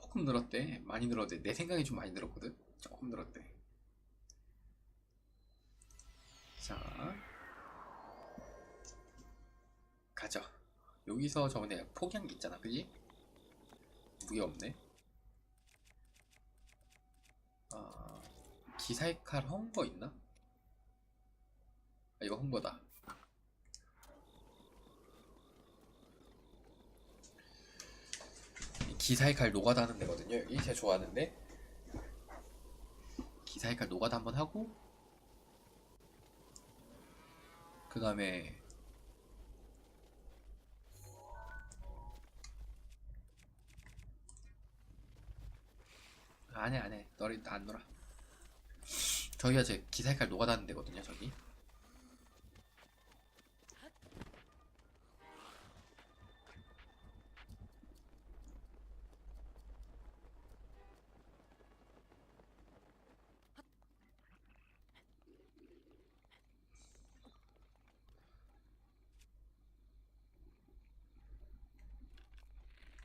조금 늘었대. 많이 늘었대. 내 생각에 좀 많이 늘었거든. 조금 늘었대. 자, 가자. 여기서 저번에 포기한 게 있잖아, 그지? 무게 없네. 아, 기사의 칼 홍보 있나? 아, 이거 홍보다. 이 기사의 칼 노가다 하는 데거든요. 여기 제가 좋아하는데. 기사의 칼 노가다 한번 하고 그 다음에 안해 안해. 너리 안 놀아. 저기가 제 기사의 칼 노가다 하는 데거든요 저기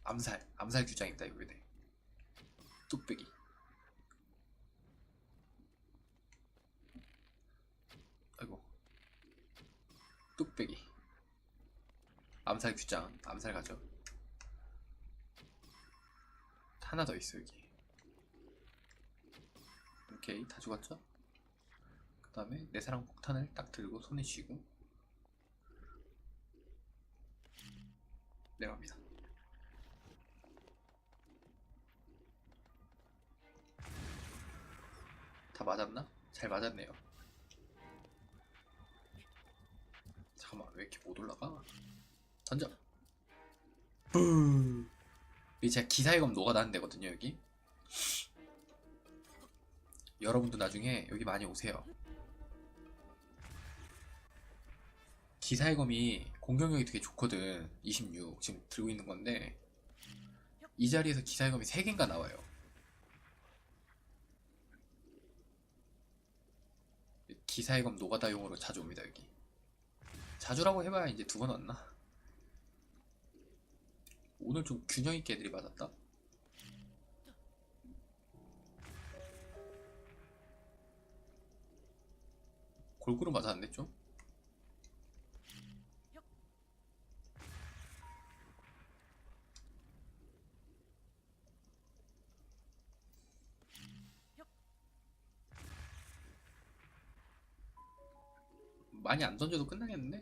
암살 암살 규정입니다 여기네 뚝배기. 아이고. 뚝배기. 암살 규정 암살 가죠 하나 더 있어 여기. 오케이 다 죽었죠? 그 다음에 내 사랑 폭탄을 딱 들고 손에 쥐고. 내려갑니다 맞았나? 잘 맞았네요. 잠깐만 왜 이렇게 못 올라가? 던져. 부. 이 제가 기사의검 노가다는 데거든요 여기. 여러분도 나중에 여기 많이 오세요. 기사의 검이 공격력이 되게 좋거든. 26 지금 들고 있는 건데 이 자리에서 기사의 검이 3개인가 나와요. 기사의 검 노가다용으로 자주 옵니다 여기. 자주라고 해봐야 이제 두 번 왔나? 오늘 좀 균형 있게 애들이 맞았다? 골고루 맞았는데 좀 많이 안 던져도 끝나겠는데?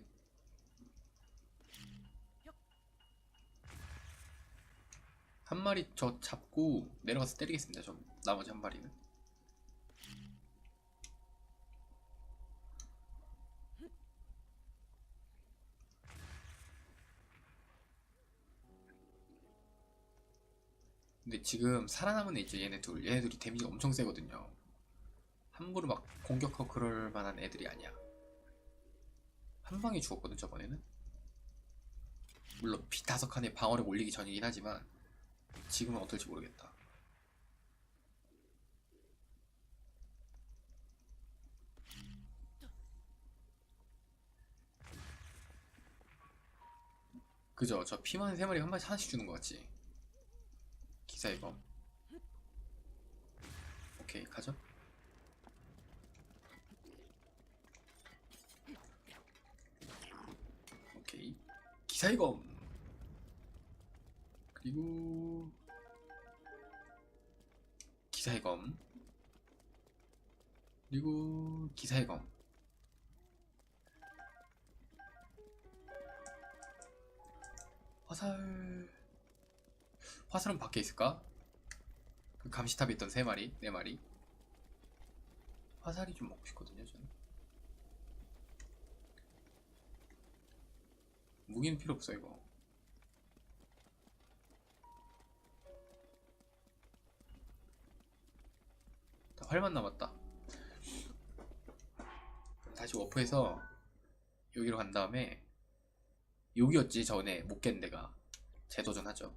한 마리 저 잡고 내려가서 때리겠습니다. 저 나머지 한 마리는. 근데 지금 살아남은 애 있죠 얘네 둘 얘네들이 데미지가 엄청 세거든요 함부로 막 공격하고 그럴 만한 애들이 아니야 한 방에 죽었거든 저번에는. 물론 비 다섯 칸에 방어력 올리기 전이긴 하지만 지금은 어떨지 모르겠다. 그죠? 저피 많은 세 마리 한 마리 하나씩 주는 거 같지? 기사의 검. 오케이 가죠 오케이 기사의 검 그리고 기사의 검 그리고 기사의 검 화살 화살은 밖에 있을까? 그 감시탑에 있던 세 마리, 네 마리. 화살이 좀 먹고 싶거든요, 저는. 무기는 필요 없어 이거. 다 활만 남았다. 다시 워프해서 여기로 간 다음에 여기였지 전에 못 깬 데가 재도전하죠.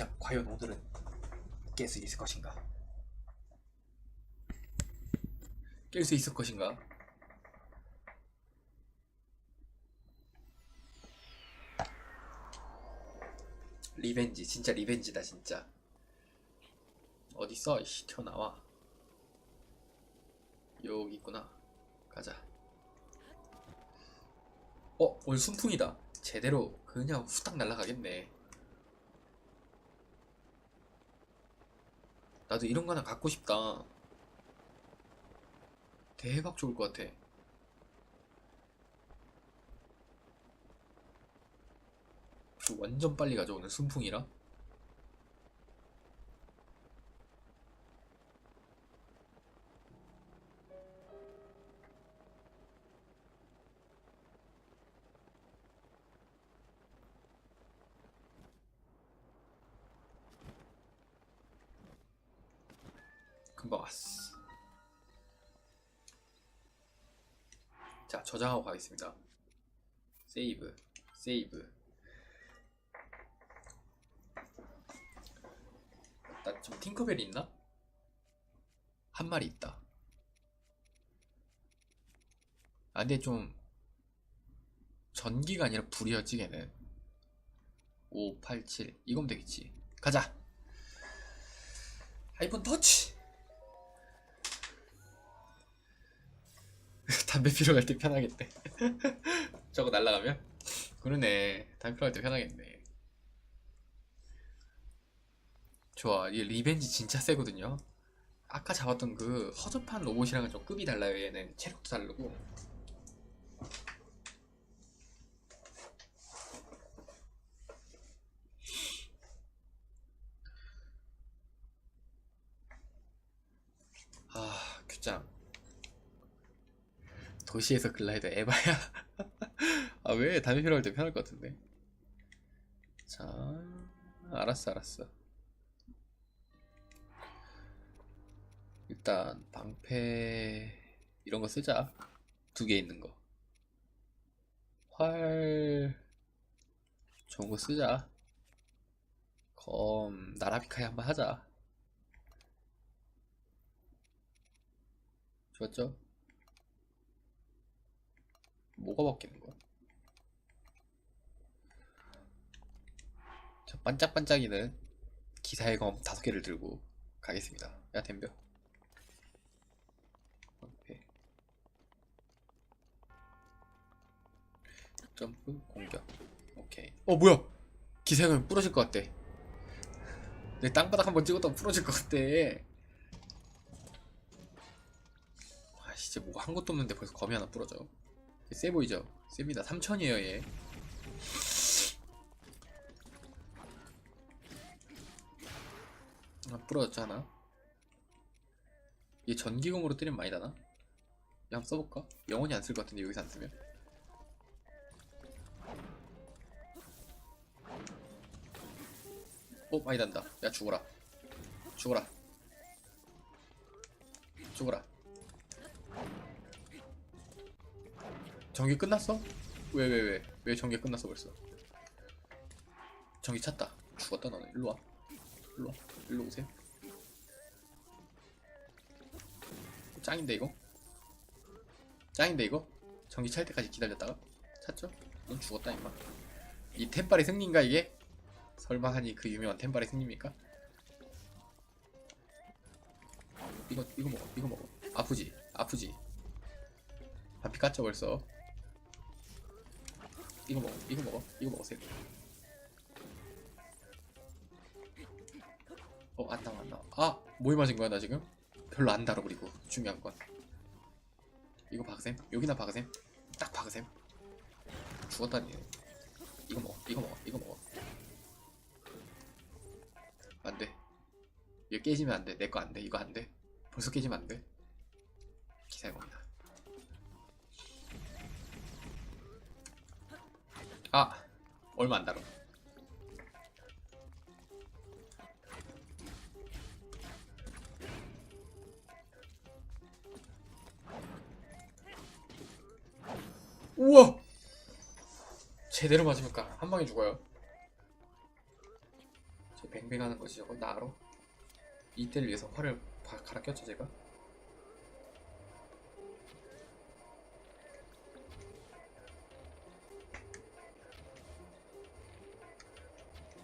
귀짝 과연 오늘은 깰 수 있을 것인가? 깰 수 있을 것인가? 리벤지 진짜 리벤지다 진짜. 어딨어? 이씨 튀어나와. 여기 있구나. 가자. 어 오늘 순풍이다. 제대로 그냥 후딱 날아가겠네 나도 이런 거 하나 갖고 싶다. 대박 좋을 것 같아. 저 완전 빨리 가죠 오늘 순풍이라 저장하고 가겠습니다. 세이브 세이브. 나좀 팅커벨이 있나? 한 마리 있다. 아 근데 좀 전기가 아니라 불이었지 걔는. 5, 8, 7 이거면 되겠지. 가자! 아이폰 터치 담배 피러 갈 때 편하겠대. 저거 날라가면? 그러네. 담배 피러 갈 때 편하겠네. 좋아. 이 리벤지 진짜 세거든요. 아까 잡았던 그 허접한 로봇이랑은 좀 급이 달라요. 얘는 체력도 다르고 아 규장 도시에서 글라이더 에바야. 아왜 피러 갈때 편할 것 같은데. 자 알았어 알았어. 일단 방패 이런 거 쓰자. 두 개 있는 거. 활 좋은 거 쓰자. 검 나라비카이 한번 하자. 좋았죠? 뭐가 바뀌는 거야? 저 반짝반짝이는 기사의 검 다섯 개를 들고 가겠습니다. 야 덤벼. 오케이. 점프 공격. 오케이. 어 뭐야? 기사의 검이 부러질 것 같대. 내 땅바닥 한번 찍었다 부러질 것 같대. 아 진짜 뭐한 것도 없는데 벌써 검이 하나 부러져. 세 보이죠? 셉니다. 3000이에요 얘. 아, 부러졌잖아. 얘 전기검으로 때리면 많이 나나? 얘 한번 써볼까? 영원히 안 쓸 것 같은데 여기서 안 쓰면? 어 많이 난다. 야 죽어라. 죽어라. 죽어라. 전기 끝났어? 왜 왜 왜? 왜 전기 끝났어 벌써? 전기 찼다. 죽었다 너는. 일로 와. 일로 와. 일로 오세요. 짱인데 이거? 짱인데 이거? 전기 찰 때까지 기다렸다가 찼죠? 넌 죽었다 임마. 이 템빨의 승리인가 이게? 설마 하니 그 유명한 템빨의 승리입니까? 이거 이거 먹어 이거 먹어 아프지 아프지 바피 깠죠 벌써 이거 먹어 이거 먹어 이거 먹으세요 어안 나와 안 나와. 아 맞은 거야 나 지금? 별로 안 달아 그리고. 중요한 건. 이거 박으셈 여기나 박으셈 딱 박으셈 죽었다니. 이거 먹어 이거 먹어 이거 먹어. 안돼. 이거 깨지면 안돼. 내 거 안돼. 이거 안돼. 벌써 깨지면 안돼. 기사의 겁니다 아 얼마 안 달아 우와! 제대로 맞으니까 한 방에 죽어요. 저 뱅뱅하는 거지 저거 나 알아? 이때를 위해서 활을 바- 갈아 꼈죠 제가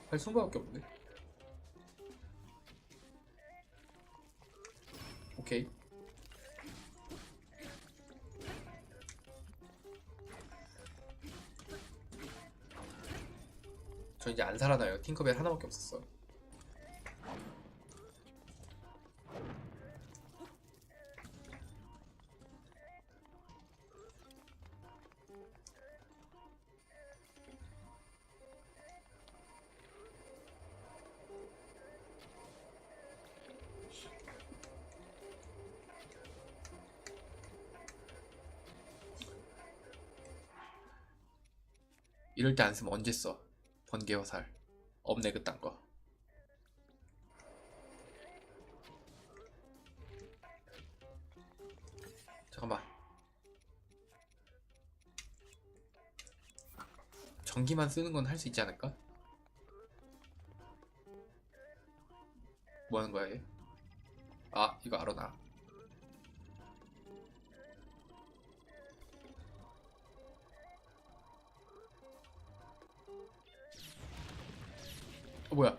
활성화밖에 없네. 오케이. 저 이제 안 살아나요. 팅커벨 하나밖에 없었어. 이럴 때 안 쓰면 언제 써? 번개 화살. 없네 그딴 거. 잠깐만. 전기만 쓰는 건 할 수 있지 않을까? 뭐 하는 거야 얘? 아 이거 알아 나. 뭐야?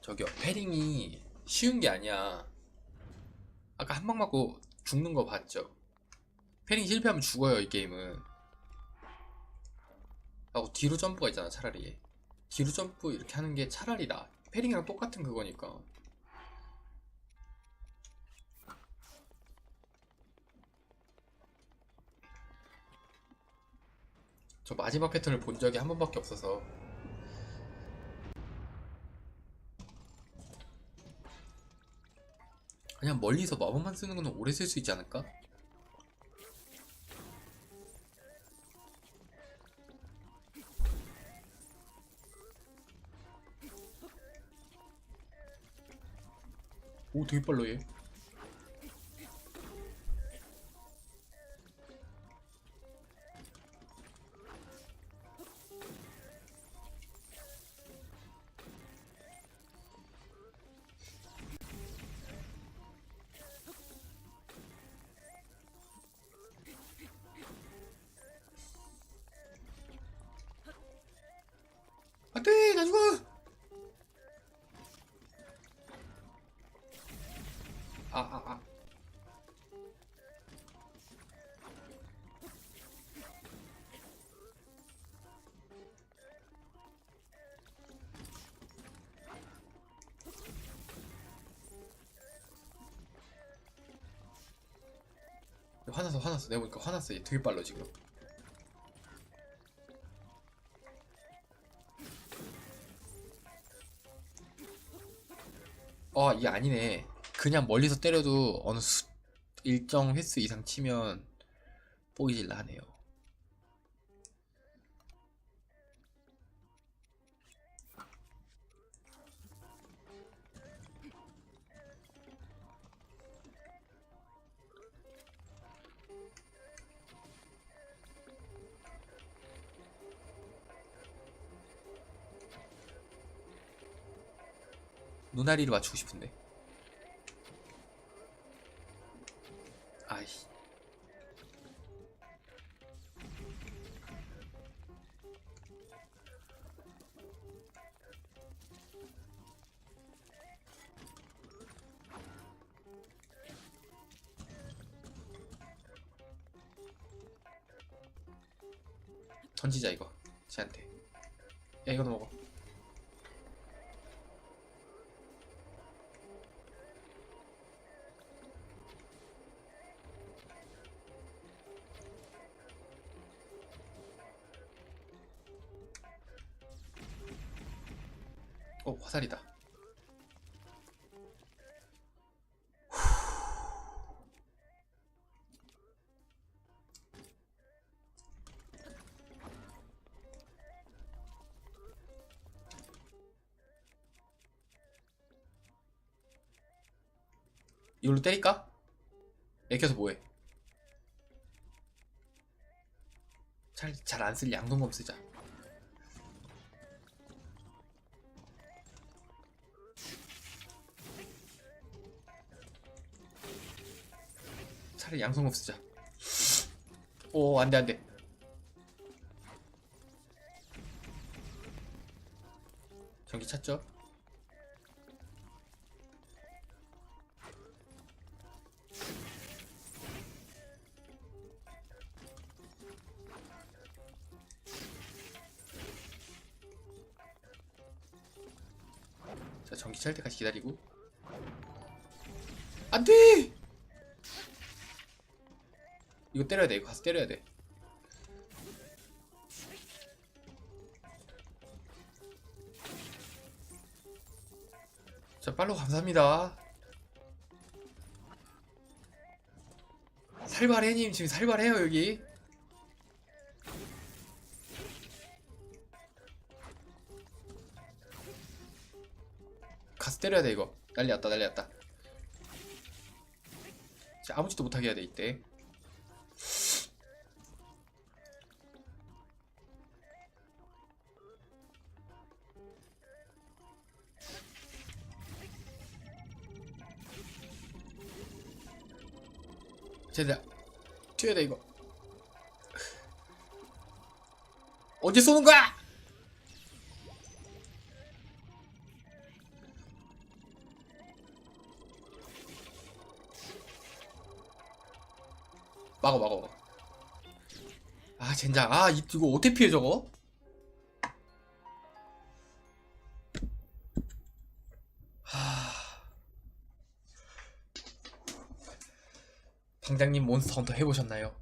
저기요 패링이 쉬운 게 아니야. 아까 한 방 맞고 죽는 거 봤죠? 패링 실패하면 죽어요 이 게임은. 하고 뒤로 점프가 있잖아 차라리. 뒤로 점프 이렇게 하는 게 차라리 나 패링이랑 똑같은 그거니까 저 마지막 패턴을 본 적이 한 번밖에 없어서 그냥 멀리서 마법만 쓰는 거는 오래 쓸 수 있지 않을까? 오 되게 빨라 얘 화났어 화났어 내가 보니까 화났어 얘 되게 빨라 지금 어, 이게 아니네. 그냥 멀리서 때려도 어느 수, 일정 횟수 이상 치면 뽀기질라 하네요. 눈아리를 맞추고 싶은데. 아이씨. 던지자 이거 쟤한테 야 이거도 먹어 화살이다 이걸로 때릴까? 애껴서 뭐해? 잘안쓸 양동검 쓰자 차라리 양성업 쓰자. 오 안돼 안돼. 전기 찼죠? 자 전기 찰 때까지 기다리고. 안돼 이거 때려야 돼 이거 가서 때려야 돼 자, 팔로우 감사합니다. 살발해님 지금 살발해요 여기. 가서 때려야 돼 이거. 난리 났다 난리 났다. 자, 아무 짓도 못하게 해야 돼 이때. 튀어야 돼 이거. 언제 쏘는 거야? 막어 막어. 아 젠장 아 이- 이거 어떻게 피해 저거? 방장님 몬스터 헌터 해보셨나요?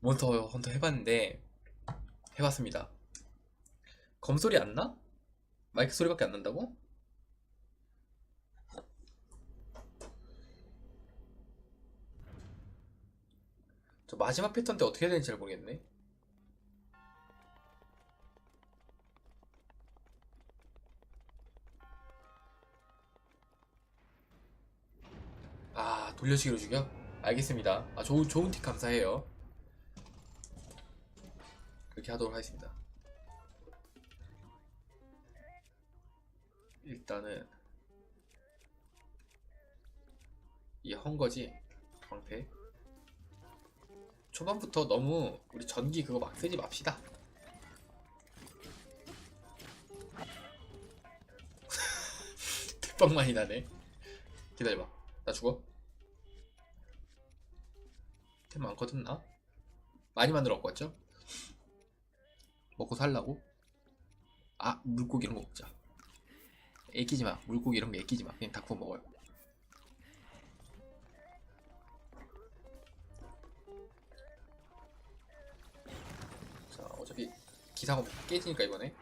몬스터 헌터 해봤는데 해봤습니다. 검 소리 안 나? 마이크 소리밖에 안 난다고? 저 마지막 패턴 때 어떻게 해야 되는지 잘 모르겠네. 돌려치기로 죽여? 알겠습니다. 아 좋은 좋은 팁 감사해요. 그렇게 하도록 하겠습니다. 일단은 이 헝거지 방패. 초반부터 너무 우리 전기 그거 막 쓰지 맙시다. 대빵 많이 나네. 기다려봐. 나 죽어. 템 많거든 나? 많이 만들어 갖고 왔죠? 먹고 살라고? 아 물고기 이런 거 먹자. 애끼지 마. 물고기 이런 거 애끼지 마. 그냥 닭고 먹어요. 자 어차피 기사가 깨지니까 이번에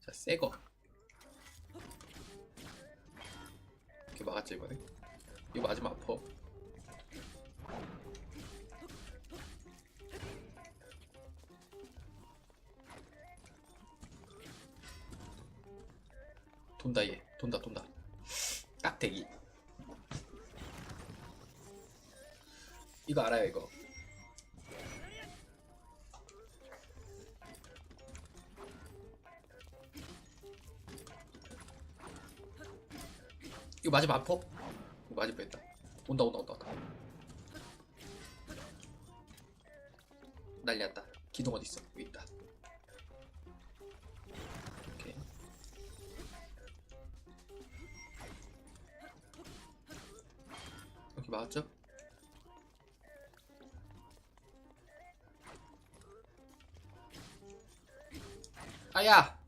자 새거 막았지 이번에? 이거 맞으면 아파 돈다 얘. 돈다 돈다. 딱 대기. 이거 알아요 이거 이거 맞으면 아파? 이거 맞을 뻔했다. 온다 온다 온다 온다. 난리 났다. 기둥 어딨어? 여기 있다. 오케이. 이렇게 맞았죠? 아야!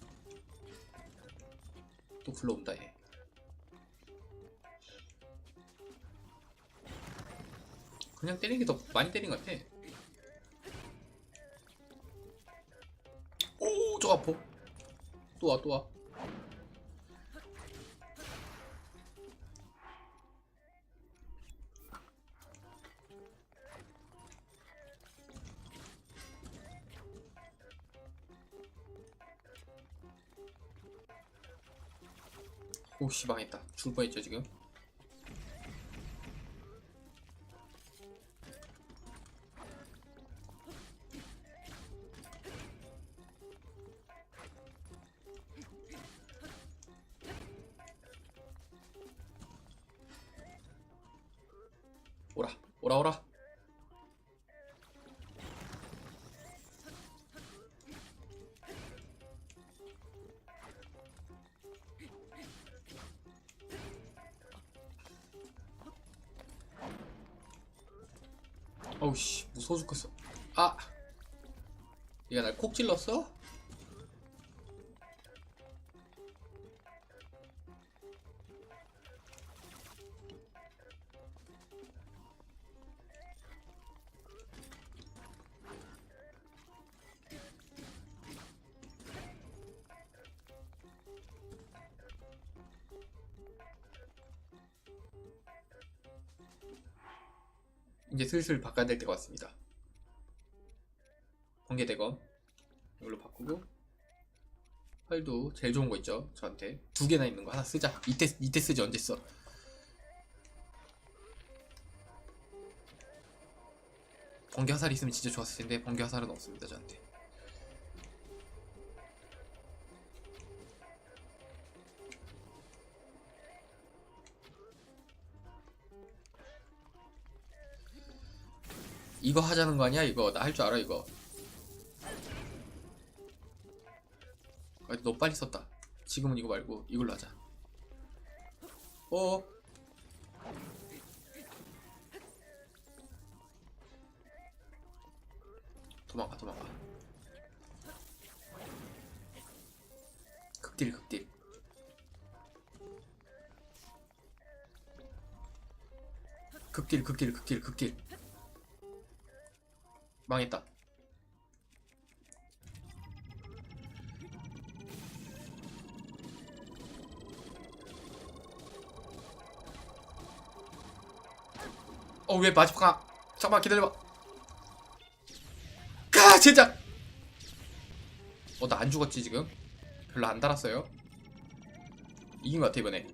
또 굴러온다 얘 그냥 때리는 게더 많이 때린 것 같아. 오, 저 아파. 또 와, 또 와. 오씨 망했다. 죽을 뻔했죠 지금 오라 오라. 어우씨 무서워 죽겠어. 아! 얘가 날 콕 찔렀어? 슬슬 바꿔야 될 때가 왔습니다. 번개 대검. 이걸로 바꾸고. 활도 제일 좋은 거 있죠 저한테. 두 개나 있는 거 하나 쓰자. 이때 이때 쓰지 언제 써? 번개 화살 있으면 진짜 좋았을 텐데 번개 화살은 없습니다 저한테 이거 하자는 거 아니야? 이거 나 할 줄 알아 이거? 아, 너무 빨리 썼다. 지금은 이거 말고 이걸로 하자. 어? 도망가 도망가. 극딜 극딜. 극딜 극딜 극딜 극딜 망했다. 어왜 마지막 가? 잠깐만 기다려봐. 가 진짜. 어나 안 죽었지 지금? 별로 안 달았어요. 이긴 것 같아 이번에.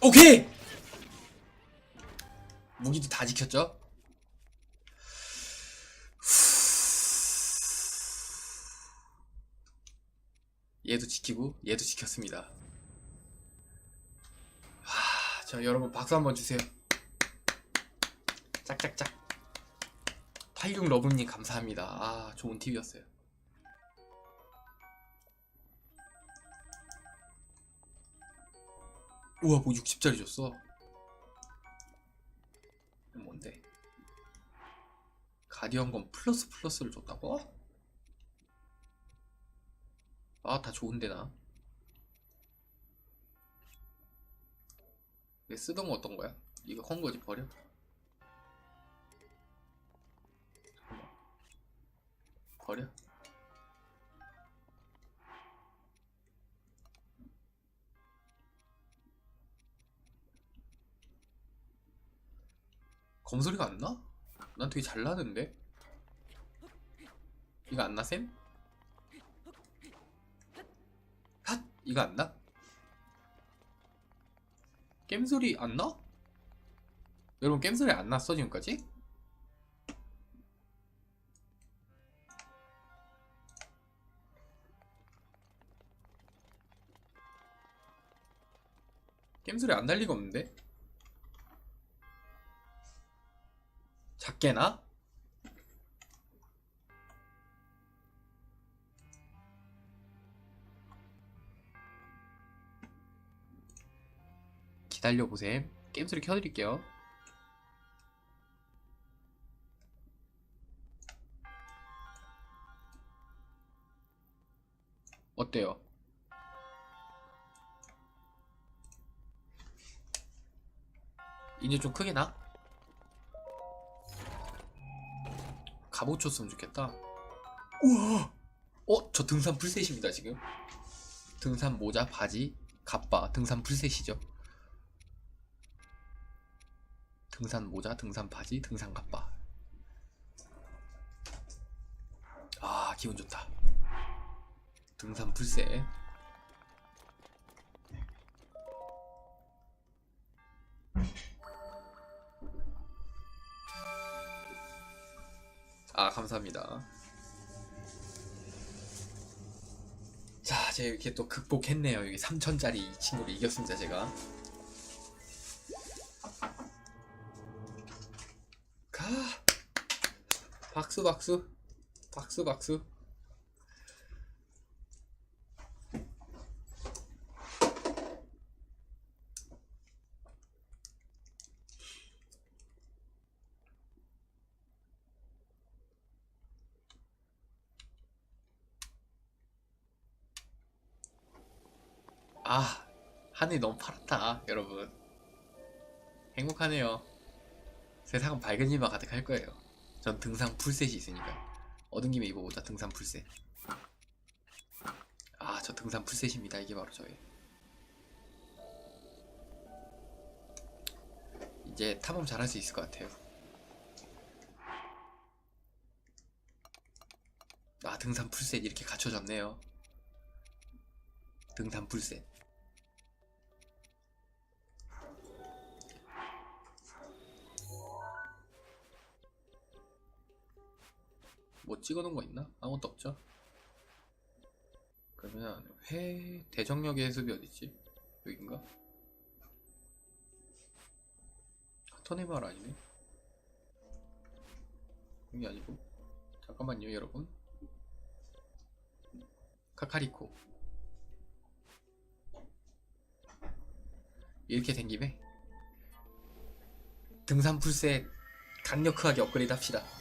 오케이. 무기도 다 지켰죠? 얘도 지키고 얘도 지켰습니다. 하, 자 여러분 박수 한번 주세요. 짝짝짝. 86 러브님 감사합니다. 아 좋은 팁이었어요. 우와 뭐 60짜리 줬어. 뭔데? 가디언건 플러스 플러스를 줬다고? 아, 다 좋은데, 나. 내 쓰던 거 어떤 거야? 이거 헌 거지, 버려? 버려? 검소리가 안 나? 난 되게 잘 나는데? 이거 안 나, 쌤? 이거 안 나? 게임 소리 안 나? 여러분 게임 소리 안 났어 지금까지? 게임 소리 안 날 리가 없는데? 작게 나? 기다려보셈 게임 소리 켜드릴게요 어때요? 이제 좀 크게 나? 갑옷 줬으면 좋겠다 우와 어? 저 등산 풀셋입니다 지금 등산 모자 바지 갑바 등산 풀셋이죠 등산 모자, 등산 바지, 등산 갑바. 아, 기분 좋다. 등산 풀세. 아, 감사합니다. 자, 제가 이렇게 또 극복했네요. 여기 3천짜리 이 친구를 이겼습니다, 제가. 박수 박수. 박수 박수. 아 하늘이 너무 파랗다 여러분. 행복하네요. 세상은 밝은 일만 가득할 거예요 전 등산 풀셋이 있으니까. 얻은 김에 입어보자 등산 풀셋. 아 저 등산 풀셋입니다. 이게 바로 저의 이제 탐험 잘할 수 있을 것 같아요. 아 등산 풀셋 이렇게 갖춰졌네요. 등산 풀셋 뭐 찍어놓은 거 있나? 아무것도 없죠? 그러면 회 대정역의 해수비 어디지? 여긴가? 하터네마을 아니네? 여기 아니고 잠깐만요 여러분 카카리코 이렇게 된 김에 등산 풀셋 강력하게 업그레이드 합시다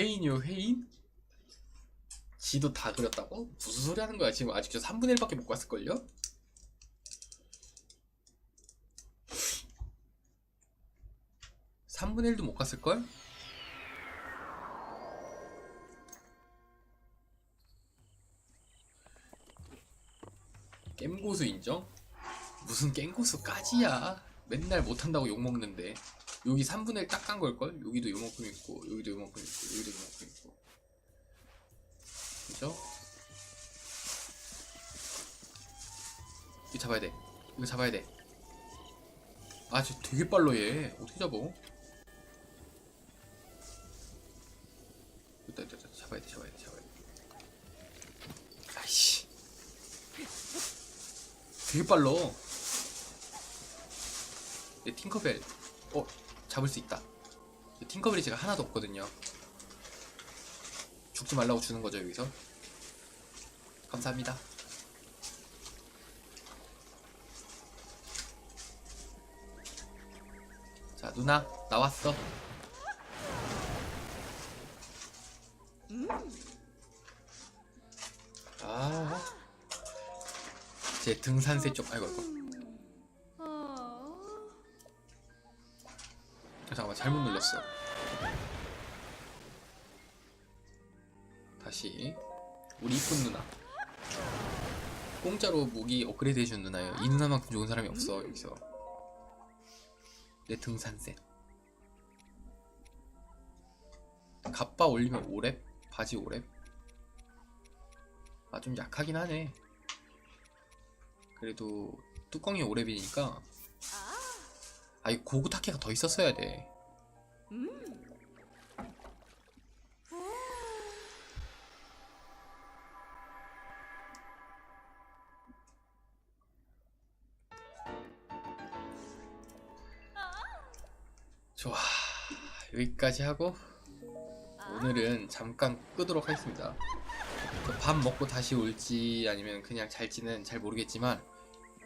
회인이요 회인? 지도 다 그렸다고? 무슨 소리 하는 거야 지금 아직 저 3분의 1밖에 못 갔을걸요? (3분의 1도) 못 갔을걸? 겜고수 인정? 무슨 겜고수까지야 맨날 못한다고 욕먹는데 여기 3분의 1딱간 걸걸? 여기도 요만큼 있고 여기도 요만큼 있고 여기도 요만큼 있고. 그죠? 이거 잡아야 돼. 이거 잡아야 돼아 쟤 되게 빨라 얘. 어떻게 잡어? 됐다 됐다. 잡아야 돼 잡아야 돼 잡아야 돼. 아이씨. 되게 빨라. 얘 팅커벨. 어 잡을 수 있다. 팅커벨이 제가 하나도 없거든요. 죽지 말라고 주는 거죠 여기서. 감사합니다. 자 누나 나왔어. 아, 제 등산세 쪽 아이고 이거. 잠깐만 잘못 눌렀어 다시. 우리 이쁜 누나. 공짜로 무기 업그레이드 해준 누나예요. 이 누나만큼 좋은 사람이 없어 여기서. 내 등산셋 갑바 올리면 5렙? 바지 5렙? 아좀 약하긴 하네. 그래도 뚜껑이 5렙이니까 아, 이 고구 타케가 더 있었어야 돼. 좋아. 여기까지 하고 오늘은 잠깐 끄도록 하겠습니다. 그밥 먹고 다시 올지 아니면 그냥 잘지는 잘 모르겠지만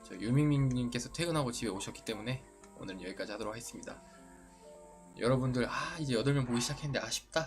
저 유밍밍님께서 퇴근하고 집에 오셨기 때문에 오늘은 여기까지 하도록 하겠습니다. 여러분들 아 이제 8명 보기 시작했는데 아쉽다